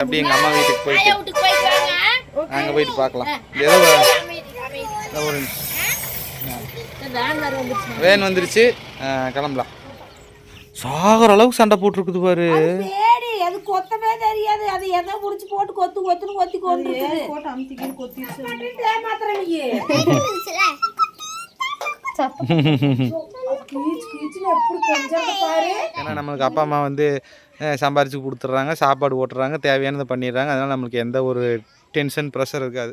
அப்படி எங்க அம்மா வீட்டுக்கு போயிட்டு அங்க போயிட்டு பார்க்கலாம். ஏதோ ஒரு வேன் வந்துருச்சு வேன் வந்துருச்சு. ஆ, கிளம்பலாம். சாகர அளவுக்கு சண்டை போட்டிருக்குது பாரு. அது கொத்தவே தெரியாது. அது எதை புடிச்சு போட்டு கொத்து கொத்துன்னு கொத்தி கொண்டு போட்டு அமுத்திக்கிட்டு நீ. ஏன்னா நம்மளுக்கு அப்பா அம்மா வந்து அஹ், சம்பாரிச்சு கொடுத்துட்றாங்க சாப்பாடு ஓட்டுறாங்க தேவையானதை பண்ணிடுறாங்க. அதனால நம்மளுக்கு எந்த ஒரு டென்ஷன் ப்ரெஷர் இருக்காது.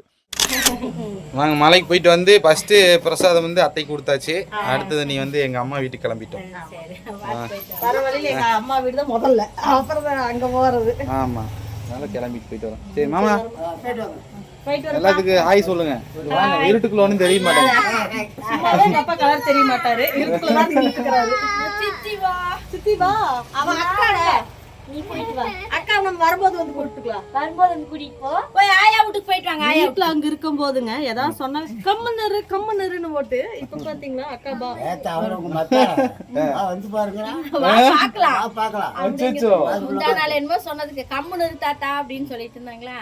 வாங்க மலைக்கு போயிட்டு வந்து ஃபஸ்ட்டு பிரசாதம் வந்து அத்தைக்கு கொடுத்தாச்சு. அடுத்தது நீ வந்து எங்கள் அம்மா வீட்டுக்கு கிளம்பிட்டோம். அம்மா வீடு தான் முதல்ல. அப்புறம் தான் அங்க போறது. ஆமாம் அதனால கிளம்பிட்டு போயிட்டு வரோம். சரி மாமா. எல்லாத்துக்கும் ஹாய் சொல்லுங்க. வாங்க இருட்டுக்குள்ள ஒன்றும் தெரிய அப்பா கலர் தெரிய மாட்டாரு. சித்தி வா. சித்தி வா. அவன் அக்காட. நீ போயிட்டு வா. அக்கா நம்ம வரும்போது வந்து கூப்பிட்டுக்கலாம் வரும்போது வந்து கூட்டிட்டு போ போய் ஆயா வீட்டுக்கு போயிட்டு வாங்க வீட்டுல அங்க இருக்கும் போதுங்க ஏதாவது சொன்னா கம்மனரு கம்மனருன்னு போட்டு இப்ப பாத்தீங்களா அக்கா பா வந்து பாருங்க. பார்க்கலாம். அச்சோ முந்தா நாள் என்னமோ சொன்னதுக்கு கம்முன்னு இரு தாத்தா அப்படின்னு சொல்லிட்டு இருந்தாங்களா?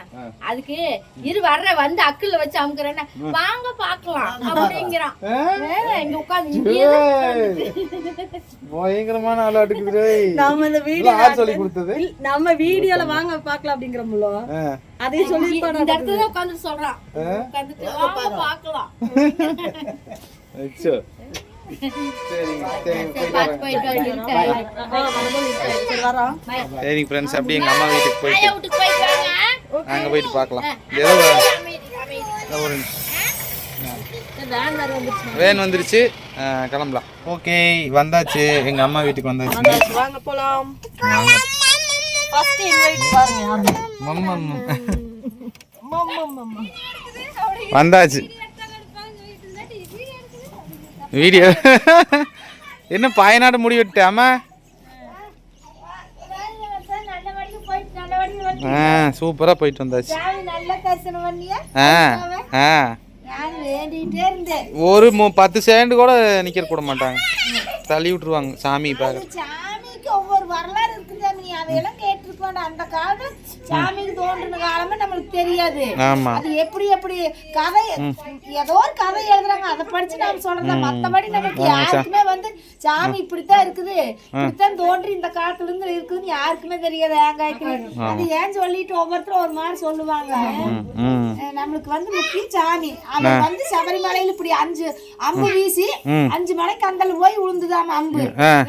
அதுக்கு இரு வர்ற வந்து அக்குல வச்சு அமுக்குறேன்னா. வாங்க பாக்கலாம் அப்படிங்கிறான். இங்க உட்காந்து பயங்கரமான ஆளாட்டுக்குது நாம இந்த வீடியோ யார் சொல்லி கொடுத்தது? நம்ம வீடியோல வாங்க பாக்கலாம் அப்படிங்கிறோம்ல ஆ. அதையும் சொல்லி இந்த இடத்துல தான் உட்காந்து சொல்றான். உட்காந்துட்டு வாங்க பாக்கலாம். அச்சோ சரிங்க ஃப்ரெண்ட்ஸ் அப்படியே எங்கள் அம்மா வீட்டுக்கு போயிட்டு. வீட்டுக்கு போயிட்டு வாங்க. அங்கே போயிட்டு பார்க்கலாம் ஏதோ ஒரு வேன் வந்துருச்சு. வேன் வந்துருச்சு. ஆ, கிளம்பலாம். ஓகே வந்தாச்சு. எங்கள் அம்மா வீட்டுக்கு வந்தாச்சு. வாங்க போலாம். ஃபர்ஸ்ட் இன்வைட் பாருங்க மம்மம் மம்ம மம்ம வந்தாச்சு. வீடியோ. என்ன பயனாடு முடி விட்டாமா? ஆ சூப்பராக போயிட்டு வந்தாச்சு. ஆ ஒரு பத்து செகண்ட் கூட நிற்க கூட மாட்டாங்க. தள்ளி விட்டுருவாங்க சாமி பார்க்க. ஒவ்வொரு வரலாறு இருக்குது நீ? அதையெல்லாம் கேட்டிருக்கோம் அந்த காலத்துல சாமிக்கு தோன்றின காலமே நம்மளுக்கு தெரியாது. அது எப்படி எப்படி கதை ஏதோ ஒரு கதை எழுதுறாங்க. அதை படிச்சு நாம சொல்றதா மத்தபடி நமக்கு யாருக்குமே வந்து சாமி இப்படித்தான் இருக்குது. இப்படித்தான் தோன்றி இந்த காலத்துல இருந்து இருக்குதுன்னு யாருக்குமே தெரியாது. ஏங்காய்க்கு அது ஏன் சொல்லிட்டு ஒவ்வொருத்தரும் ஒரு மாதிரி சொல்லுவாங்க. நம்மளுக்கு வந்து முக்கியம் சாமி அவன் வந்து சபரிமலையில இப்படி அஞ்சு அம்பு வீசி அஞ்சு மலைக்கு அந்தல போய் விழுந்துதாம அம்பு.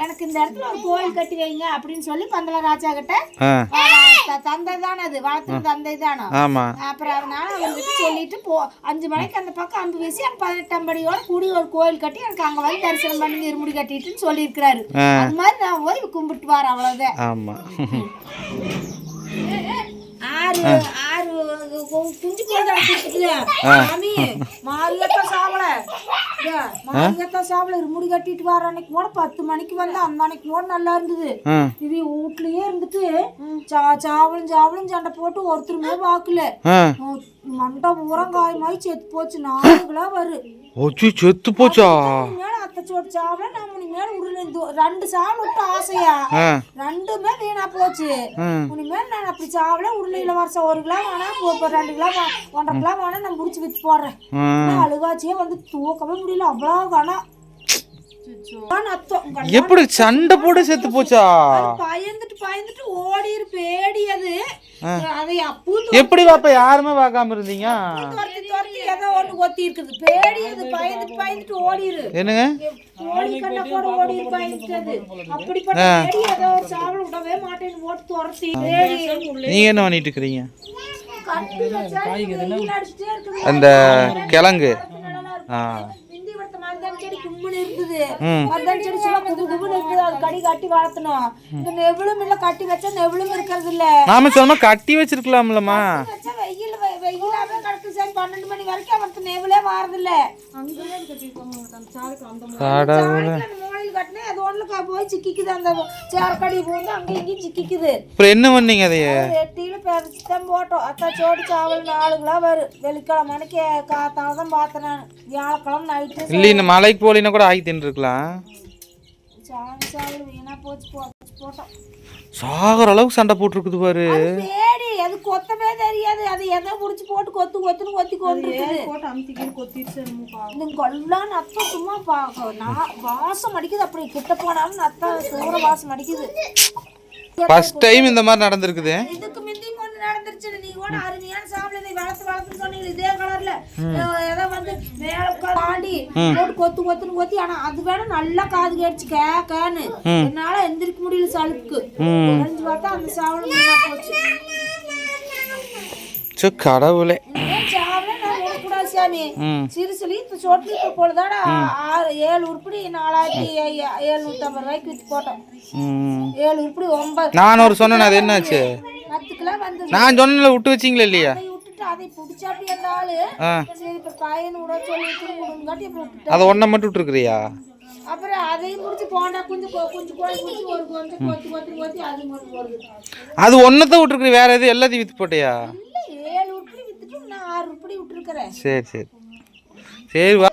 எனக்கு இந்த இடத்துல ஒரு கோயில் கட்டி வைங்க அப்படின்னு சொல்லி பந்தல ராஜா கிட்ட தந்தை தானே அது வளர்த்து தந்தை தானே அப்புறம் அதனால அவர்கிட்ட சொல்லிட்டு போ அஞ்சு மணிக்கு அந்த பக்கம் அம்பு வீசி அந்த பதினெட்டாம் படியோட கூடி ஒரு கோயில் கட்டி எனக்கு அங்க வந்து தரிசனம் பண்ணி இருமுடி கட்டிட்டுன்னு ஆ அது மாதிரி நான் போய் கும்பிட்டு வரேன் அவ்வளவுதான் ஆமாம் கு- குஞ்சு போதா சாமி மாரியத்தா சாவல. மாரியத்தா சாவல. இருமுடி கட்டிட்டு வர அன்னைக்கு கூட பத்து மணிக்கு வந்து அந்த அன்னைக்கு கூட நல்லா இருந்தது. இது வீட்லயே இருந்துட்டு சா சாவலும் சாவலும் சண்டை போட்டு ஒருத்தருமே பாக்கல. ஆ. மண்டை ஊரங்காயமாயி செத்து போச்சு. நாளுகளா வரு. ஒச்சு செத்து போச்சா? சோட்டு சாவல நம்ம மேல உருளை இந்த ரெண்டு சாவல் விட்டு ஆசையா? ரெண்டுமே வீணா போச்சு. ம் இனிமேல் நான் அப்படி சாவல உருளையில வருஷம் ஒரு கிலோ வேணா இப்போ ரெண்டு கிலோ ஒன்றரை கிலோ வேணா நான் முடிச்சு வித்து போடுறேன். அழுகாச்சியே வந்து தூக்கவே முடியல. அவ்வளோ கணம். எப்படி சண்டை போட்டு செத்து போச்சா? பயந்துட்டு பயந்துட்டு ஓடிரு பேடி அது. எப்படி பாப்பா யாருமே பார்க்காம இருந்தீங்க? துரத்தி துரத்தி ஏதோ ஒண்ணு கொத்தி இருக்குது. பேடி அது பயந்துட்டு பயந்துட்டு ஓடிரு என்னங்க? ஓடி கண்ண கூட ஓடிரு பயந்துட்டு அது. அப்படிப்பட்ட பேடி ஏதோ ஒரு சாவல் விடவே மாட்டேன்னு போட்டு துரத்தி. பேடி. நீங்க என்ன பண்ணிட்டு அந்த கிழங்கு. ஆ. இருக்குது. மருதாணி செடி சும்மா இருக்குது. அது கடி கட்டி வளர்த்தணும். இந்த இல்ல கட்டி வச்சா நெவிழும் இருக்கிறது இல்ல. நாம சொன்னா கட்டி வச்சிருக்கலாம்லம்மா. வச்சா வெயில் வெயிலாவே கிடக்கு. சார் பன்னெண்டு மணி வரைக்கும் அவனுக்கு நெவிலே வாரது இல்ல கடவுளே. மூலையில் கட்டினா அது ஒண்ணுல போய் சிக்கிக்குது அந்த சேரக்கடி போந்து அங்க இங்கேயும் சிக்கிக்குது. அப்புறம் என்ன பண்ணீங்க அதைய? வெட்டியில பறிச்சு தான் போட்டோம். அத்தா சோடு சாவல் நாளுங்களா வரும் வெள்ளிக்கிழமை மணிக்கு காத்தால தான் பார்த்தேன் நான். வியாழக்கிழமை நைட்டு இல்லை இந்த மலைக்கு போலினா கூட ஆகி தின்றுருக்கலாம். சாவல் வீணா போச்சு போச்சு போட்டோம். சாகிற அளவுக்கு சண்டை போட்டிருக்குது பாரு. பேடி அது கொத்தவே தெரியாது. அது எதை புடிச்சு போட்டு கொத்து கொத்துன்னு கொத்தி கொண்டு போட்டு அமுத்திக்கிட்டு கொத்திடுச்சு இந்த கொல்லாம் நத்தம் சும்மா பா- நா- வாசம் அடிக்குது. அப்படி கிட்ட போனாலும் நத்தம் சூற வாசம் அடிக்குது. ஃபர்ஸ்ட் டைம் இந்த மாதிரி நடந்திருக்குது. இதுக்கு முந்தி ஒண்ணு நடந்துருச்சு நீ கூட அருமையான சாப்பிட நீ வளர்த்து வளர்த்து சொன்னீங்க இதே கலர்ல ஏதோ வந்து மேல தாண்டி போட்டு கொத்து கொத்துன்னு கொத்தி ஆனா அது வேணா நல்லா காது கேட்டுச்சு கேக்கான்னு என்னால எந்திரிக்க முடியல சலுக்கு தெரிஞ்சு பார்த்தா அந்த சாவலம் போச்சு. சோ கடவுளே. சாமி. சிறுசுலி இப்போ சொட்டு போலதாட. ஆறு ஏழு உருப்படி நாலாயிரத்தி எழுநூத்தி ஐம்பது ரூபாய்க்கு வித்து போட்டோம். ஏழு உருப்படி ஒன்பது. நான் ஒரு சொன்னேன் அது என்னாச்சு? பத்து கிலோ வந்து நான் சொன்னல விட்டு வச்சிங்களா இல்லையா? அதை ஒன்றை மட்டும் விட்டுருக்குறியா? அப்புறம் அதையும் முடிச்சு போண்டா குஞ்சு கொ- குஞ்சு கோழி குஞ்சு ஒரு கொஞ்சம் கொத்தி கொத்தி கொத்தி அது மட்டும் வருது அது ஒன்றத்தை விட்டுருக்குற வேற எது எல்லாத்தையும் வித்து போட்டியா? இல்ல ஏழு உருப்படி வித்துட்டு நான் ஆறு உருப்படி விட்டுருக்கிறேன். சரி சரி. சரி வா.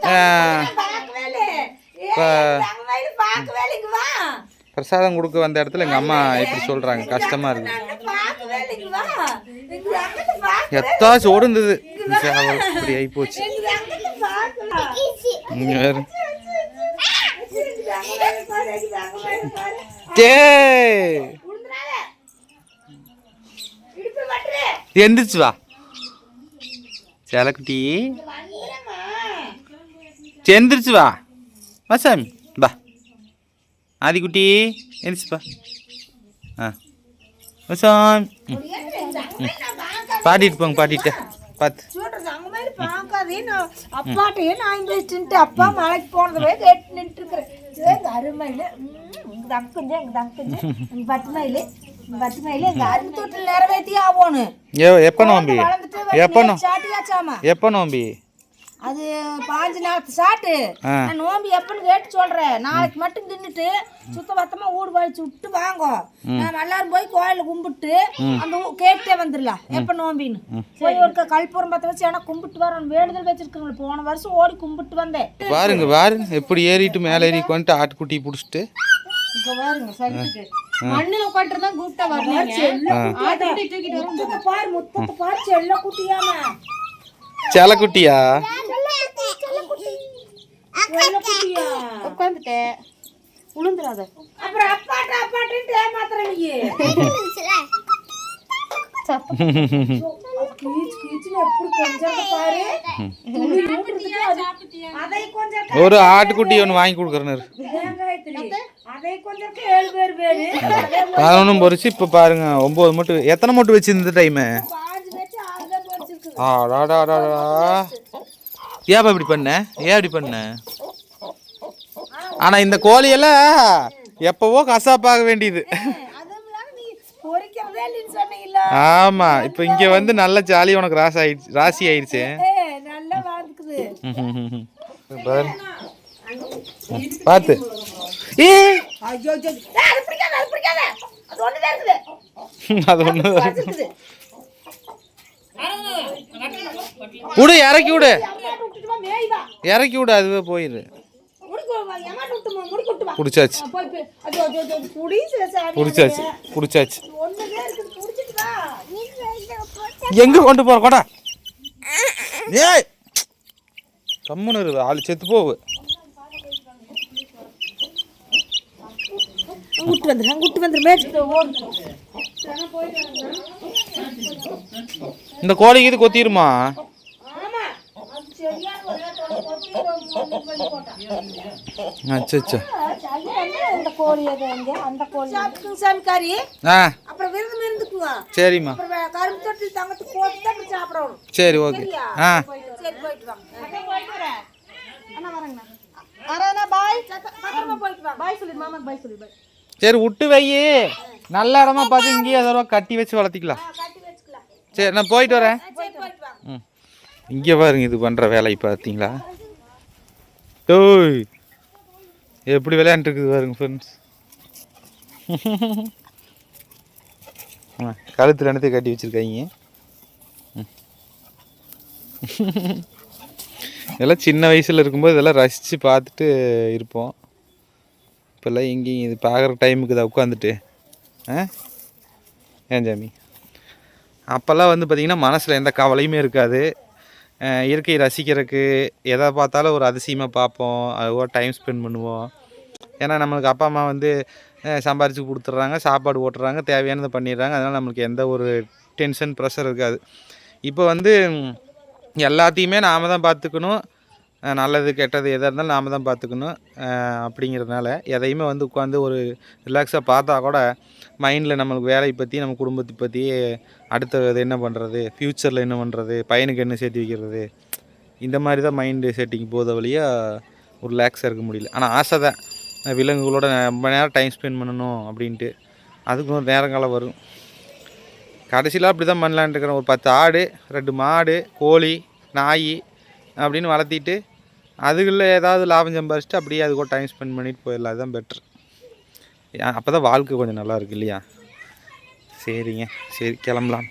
பிரசாதம் கொடுக்க வந்த இடத்துல எங்கள் அம்மா இப்படி சொல்கிறாங்க கஷ்டமாக இருக்குது நான் எத்தாச்சும் ஓடுந்தது. சாவல் இப்படி ஆகி போச்சு இங்க எந்திரிச்சு வா. சேலக்குட்டி. எந்திரிச்சு வா. வா சாமி. வா. ஆதிக்குட்டி எந்திரிச்சுப்பா ஆ. வா சாமி. பாடிட்டு போங்க பாடிட்டு. பார்த்து அப்பாட்டையே நான் பேசிட்டு அப்பா மலைக்கு போனதவே கேட்டு நின்று இருக்கிறேன் அருமையில. இங்க தங்குஞ்சு எங்க தங்குஞ்சு எங்க பத்து மயிலு எங்க பத்து மயிலு எங்க அரும்பு தொட்டில் நிறைவேற்றியே ஆகணும் எப்போ நோம்பி? எப்போ எப்போ நோம்பி? அது பாஞ்சு நாளத்து சாட்டு. நான் நோம்பி எப்பன்னு கேட்டு சொல்றேன். நாளைக்கு மட்டும் தின்னுட்டு சுத்த பத்தமா ஊடு வலிச்சு விட்டு வாங்க. நாம எல்லாரும் போய் கோயில கும்பிட்டு அந்த கேட்டே வந்துடலாம் எப்ப நோம்பின்னு? போய் ஒரு கல்புரம் பத்த வச்சு ஏன்னா கும்பிட்டு வரணும். வேண்டுதல் வச்சிருக்காங்க போன வருஷம் ஓடி கும்பிட்டு வந்தேன். பாருங்க பாருங்க எப்படி ஏறிட்டு மேலே ஏறி கொண்டு ஆட்டுக்குட்டி பிடிச்சிட்டு. இப்ப பாருங்க சரிக்கு மண்ணில் உட்காந்துட்டு தான் கூப்பிட்டா வரணும் பாரு முத்தத்தை பாரு செல்ல குட்டியாம. செலக்குட்டியா? உட்காந்துட்டேன் உளுந்துடாத. அப்புறம் அப்பாட்ட அப்பாட்டு ஒரு ஆட்டுக்குட்டி ஒன்று வாங்கி பேரு பதினொன்றும் பொறிச்சு இப்போ பாருங்க ஒம்பது மட்டும் எத்தனை மட்டும் வச்சு இந்த டைமு ஏன் இப்படி பண்ண? ஏன் இப்படி பண்ண? ஆனால் இந்த கோழியெல்லாம் எப்போவோ கசாப்பாக வேண்டியது. ஆமாம் இப்போ இங்கே வந்து நல்ல ஜாலி உனக்கு ராசி ஆயிடுச்சு ராசி ஆயிடுச்சு. பார்த்து அது ஒன்று இருக்குது. விடு இறக்கி விடு. இறக்கி விடு அதுவே போயிடு பிடிச்சாச்சு. பிடிச்சாச்சு பிடிச்சாச்சு. எங்க கொண்டு போற கொடா? ஏய்! கம்முன்னு இரு ஆள் செத்து போவு. விட்டு வந்துடுறேன் விட்டு வந்துடு மேய்ச்சிட்டு ஓடு இந்த கோழிக்கு இது கொத்திருமா ஆமா அது சரியான ஒரு நேரத்தோட கொத்தி மூணு பண்ணி போட்டான் அச்சோ இந்த கோழி அது எங்க அந்த கோழி சாப்பிட்டுங்க சாமிக்காரி ஆ. அப்புறம் விருது இருந்துக்குவோம் சரிம்மா. அப்புறம் வே- கரும்பு தொட்டில் தங்கத்துக்கு போட்டு தான் அப்புறம் சாப்பிடணும். சரி ஓகே. ஆ. சரி போயிட்டு வாங்க. அண்ணா போயிட்டு வரேன். அண்ணா வரேங்கண்ணா. வரேண்ணா பாய். பத்திரமா போயிட்டு வாங்க. பாய் சொல்லி மாமாக்கு பாய் சொல்லி பாய். சரி விட்டு வை. நல்ல இடமா பார்த்து இங்கேயே கட்டி வச்சு வளர்த்திக்கலாம். சரி நான் போயிட்டு வரேன் சரி போயிட்டு வாங்க ம் இங்கே பாருங்க இது பண்ணுற வேலை பார்த்தீங்களா ஓய் எப்படி விளையாண்டுருக்குது பாருங்க ஃப்ரெண்ட்ஸ் கழுத்தில் ரெண்டத்தையும் கட்டி வச்சுருக்காங்க? இதெல்லாம் சின்ன வயசில் இருக்கும்போது இதெல்லாம் ரசித்து பார்த்துட்டு இருப்போம். இப்போல்லாம் எங்கேயும் இது பார்க்குற டைமுக்கு இதை உட்காந்துட்டு ஆ? ஏன் ஜாமி? அப்போல்லாம் வந்து பார்த்திங்கன்னா மனசில் எந்த கவலையுமே இருக்காது. இயற்கையை ரசிக்கிறதுக்கு எதை பார்த்தாலும் ஒரு அதிசயமாக பார்ப்போம். அதுவோ டைம் ஸ்பெண்ட் பண்ணுவோம். ஏன்னா நம்மளுக்கு அப்பா அம்மா வந்து சம்பாரித்து கொடுத்துட்றாங்க சாப்பாடு ஓட்டுறாங்க தேவையானதை பண்ணிடுறாங்க. அதனால் நம்மளுக்கு எந்த ஒரு டென்ஷன் ப்ரெஷர் இருக்காது. இப்போ வந்து எல்லாத்தையுமே நாம் தான் பார்த்துக்கணும். நல்லது கெட்டது எதாக இருந்தாலும் நாம் தான் பார்த்துக்கணும் அப்படிங்கிறதுனால எதையுமே வந்து உட்காந்து ஒரு ரிலாக்ஸாக பார்த்தா கூட மைண்டில் நம்மளுக்கு வேலையை பற்றி நம்ம குடும்பத்தை பற்றி அடுத்தது என்ன பண்ணுறது ஃப்யூச்சரில் என்ன பண்ணுறது பையனுக்கு என்ன சேர்த்து வைக்கிறது? இந்த மாதிரி தான் மைண்டு செட்டிங் போத வழியாக ஒரு ரிலாக்ஸாக இருக்க முடியல. ஆனால் ஆசை தான். விலங்குகளோட ரொம்ப நேரம் டைம் ஸ்பெண்ட் பண்ணணும் அப்படின்ட்டு. அதுக்கு ஒரு நேரங்காலம் வரும். கடைசியில் அப்படி தான் பண்ணலான்ட்டு இருக்கிறேன். ஒரு பத்து ஆடு ரெண்டு மாடு கோழி நாய் அப்படின்னு வளர்த்திட்டு அதுக்குள்ளே ஏதாவது லாபம் சம்பாரிச்சிட்டு அப்படியே அது கூட டைம் ஸ்பெண்ட் பண்ணிட்டு போயிடலாம். அதுதான் பெட்ரு அப்போ தான் வாழ்க்கை கொஞ்சம் நல்லாயிருக்கு இல்லையா? சரிங்க. சரி கிளம்பலாம்.